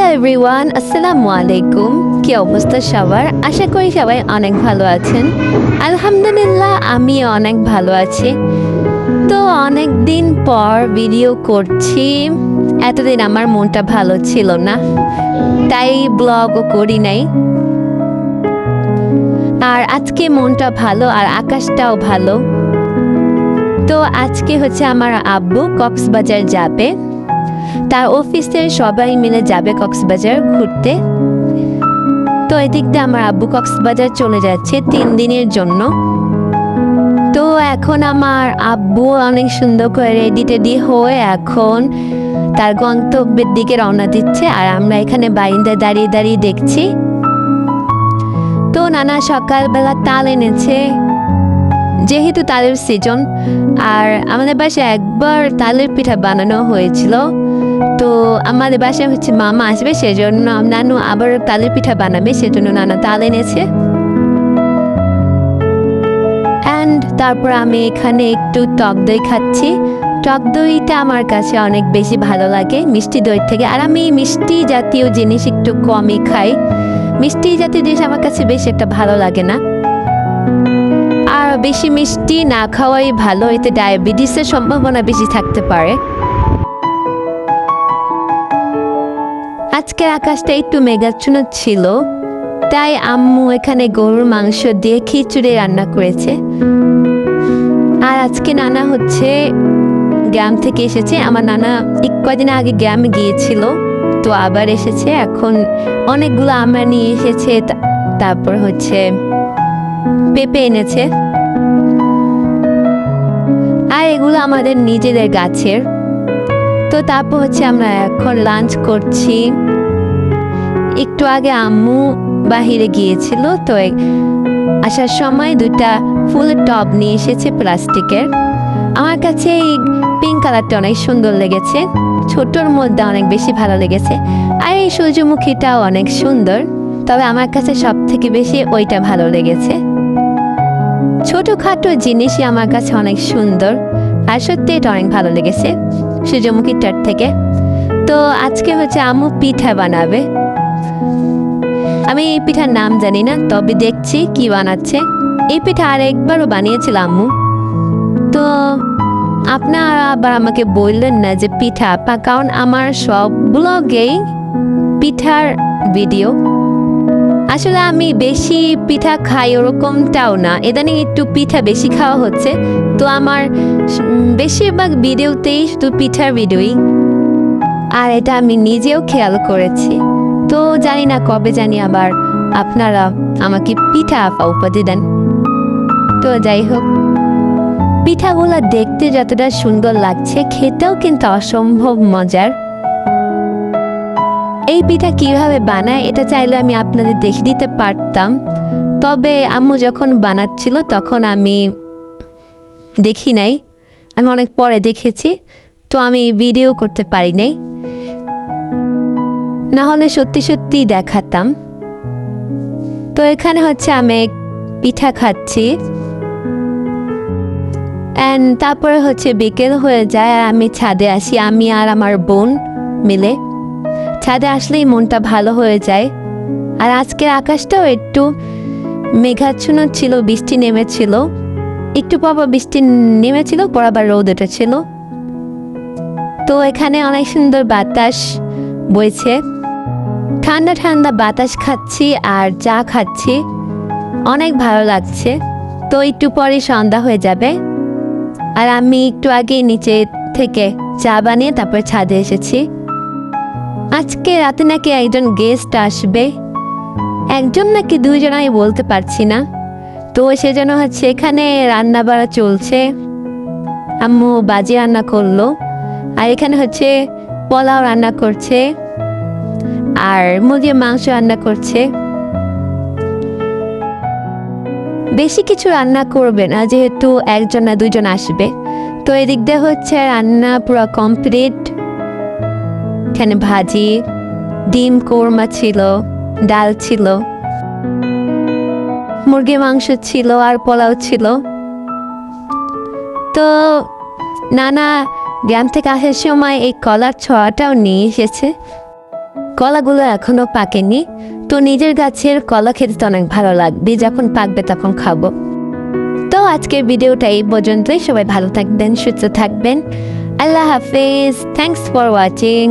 Hello everyone আসসালামু আলাইকুম কি অবস্থা সবার আশা করি সবাই অনেক ভালো আছেন আলহামদুলিল্লাহ আমি অনেক ভালো আছি তো অনেক দিন পর ভিডিও করছি এতদিন আমার মনটা ভালো ছিল না তাই ব্লগও করি নাই আর আজকে মনটা ভালো আর আকাশটাও ভালো তো আজকে হচ্ছে আমার আব্বু কক্সবাজার যাবে তার অফিসের সবাই মিলে যাবে কক্সবাজার ঘুরতে। তো এদিক দিয়ে আমার আব্বু কক্সবাজার চলে যাচ্ছে তিন দিনের জন্য। তো এখন আমার আব্বু অনেক সুন্দর করে রেডি টেডি হয়ে এখন তার গন্তব্যের দিকে রওনা দিচ্ছে আর আমরা এখানে বাইন্দা দাঁড়িয়ে দাঁড়িয়ে দেখছি। তো নানা সকালবেলা তাল এনেছে, যেহেতু তালের সিজন আর আমাদের বাসায় একবার তালের পিঠা বানানো হয়েছিল। তো আমাদের বাসায় হচ্ছে মামা আসবে, সেজন্য নানু আবার তালের পিঠা বানাবে, সেজন্য নানা তাল এনেছে। অ্যান্ড তারপর আমি এখানে একটু টক দই খাচ্ছি। টক দইটা আমার কাছে অনেক বেশি ভালো লাগে, মিষ্টি দই থেকে। আর আমি মিষ্টি জাতীয় জিনিস একটু কমই খাই। মিষ্টি জাতীয় জিনিস আমার কাছে বেশি একটা ভালো লাগে না। আর বেশি মিষ্টি না খাওয়াই ভালো, এতে ডায়াবেটিসের সম্ভাবনা বেশি থাকতে পারে। আজকের আকাশটা একটু মেঘাচ্ছন্ন ছিল, তাই আম্মু এখানে গরুর মাংস দিয়ে খিচুড়ি রান্না করেছে। আর আজকে নানা হচ্ছে গ্রাম থেকে এসেছে। আমার নানা এক কদিন আগে গ্রামে গিয়েছিল, তো আবার এসেছে। এখন অনেকগুলো আমরা নিয়ে এসেছে তারপর হচ্ছে পেঁপে এনেছে। আর এগুলো আমাদের নিজেদের গাছের। তো তারপর হচ্ছে আমরা এখন লাঞ্চ করছি। একটু আগে আম্মু বাহিরে গিয়েছিল, তো আসার সময় দুটা ফুলের টব নিয়ে এসেছে প্লাস্টিকের। আমার কাছে এই পিঙ্ক কালারটা অনেক সুন্দর লেগেছে, ছোটোর মধ্যে অনেক বেশি ভালো লেগেছে, আর এই সূর্যমুখীটাও অনেক সুন্দর, তবে আমার কাছে সব থেকে বেশি ওইটা ভালো লেগেছে। ছোটোখাটো জিনিসই আমার কাছে অনেক সুন্দর, আর সত্যি এটা অনেক ভালো লেগেছে। সূর্যমুখীটার থেকে। তো আজকে হচ্ছে আম্মু পিঠা বানাবে। আমি এই পিঠার নাম জানি না, তবে দেখছি কি বানাচ্ছে। এই পিঠা আর একবারও বানিয়েছিল আম্মু। তো আপনারা আবার আমাকে বললেন না যে পিঠা আপা, কারণ আমার সব ব্লগেই পিঠার ভিডিও। আসলে আমি বেশি পিঠা খাই ওরকমটাও না। ইদানিং একটু পিঠা বেশি খাওয়া হচ্ছে। তো আমার বেশিরভাগ ভিডিওতেই শুধু পিঠার ভিডিওই। আর এটা আমি নিজেও খেয়াল করেছি। তো জানি না কবে জানি আবার আপনারা আমাকে পিঠা আপা উপাধি দেন। তো যাই হোক, পিঠাগুলো দেখতে যতটা সুন্দর লাগছে, খেতেও কিন্তু অসম্ভব মজার। এই পিঠা কীভাবে বানায় এটা চাইলে আমি আপনাদের দেখে দিতে পারতাম। তবে আম্মু যখন বানাচ্ছিল তখন আমি দেখি নাই। আমি অনেক পরে দেখেছি, তো আমি ভিডিও করতে পারি নাই। না হলে সত্যি সত্যি দেখাতাম। তো এখানে হচ্ছে আমি পিঠা খাচ্ছি। অ্যান্ড তারপরে হচ্ছে বিকেল হয়ে যায়, আর আমি ছাদে আসি, আমি আর আমার বোন মিলে। ছাদে আসলেই মনটা ভালো হয়ে যায়। আর আজকের আকাশটাও একটু মেঘাচ্ছন্ন ছিল, বৃষ্টি নেমেছিল। একটু পর বৃষ্টি নেমেছিল, পর আবার রোদ উঠেছিল। তো এখানে অনেক সুন্দর বাতাস বইছে। ঠান্ডা ঠান্ডা বাতাস খাচ্ছি আর চা খাচ্ছি। অনেক ভালো লাগছে। তো একটু পরে সন্ধ্যা হয়ে যাবে। আর আমি একটু আগে নিচে থেকে চা বানিয়ে তারপর ছাদে এসেছি। আজকে রাতে নাকি একজন গেস্ট আসবে। একজন নাকি দুইজন আমি বলতে পারছি না। তো সেজন্য হচ্ছে এখানে রান্না বাড়া চলছে। আম্মু বাজি রান্না করল। আর এখানে হচ্ছে পোলাও রান্না করছে। আর মুরগির মাংস রান্না করছে। বেশি কিছু রান্না করবে না, যেহেতু একজন না দুইজন আসবে। তো এদিক দিয়ে হচ্ছে রান্না পুরো কমপ্লিট এখানে ভাজি, ডিম, কোরমা ছিল, ডাল ছিল, মুরগির মাংস ছিল আর পোলাও ছিল। তো নানা গ্রাম থেকে আসার সময় এই কলার ছোঁয়াটাও নিয়ে এসেছে। কলাগুলো এখনও পাকেনি, তো নিজের গাছের কলা খেতে তো অনেক ভালো লাগবে, যখন পাকবে তখন খাব। তো আজকের ভিডিওটা এই পর্যন্তই, সবাই ভালো থাকবেন, সুস্থ থাকবেন। আল্লাহ হাফেজ থ্যাংকস ফর ওয়াচিং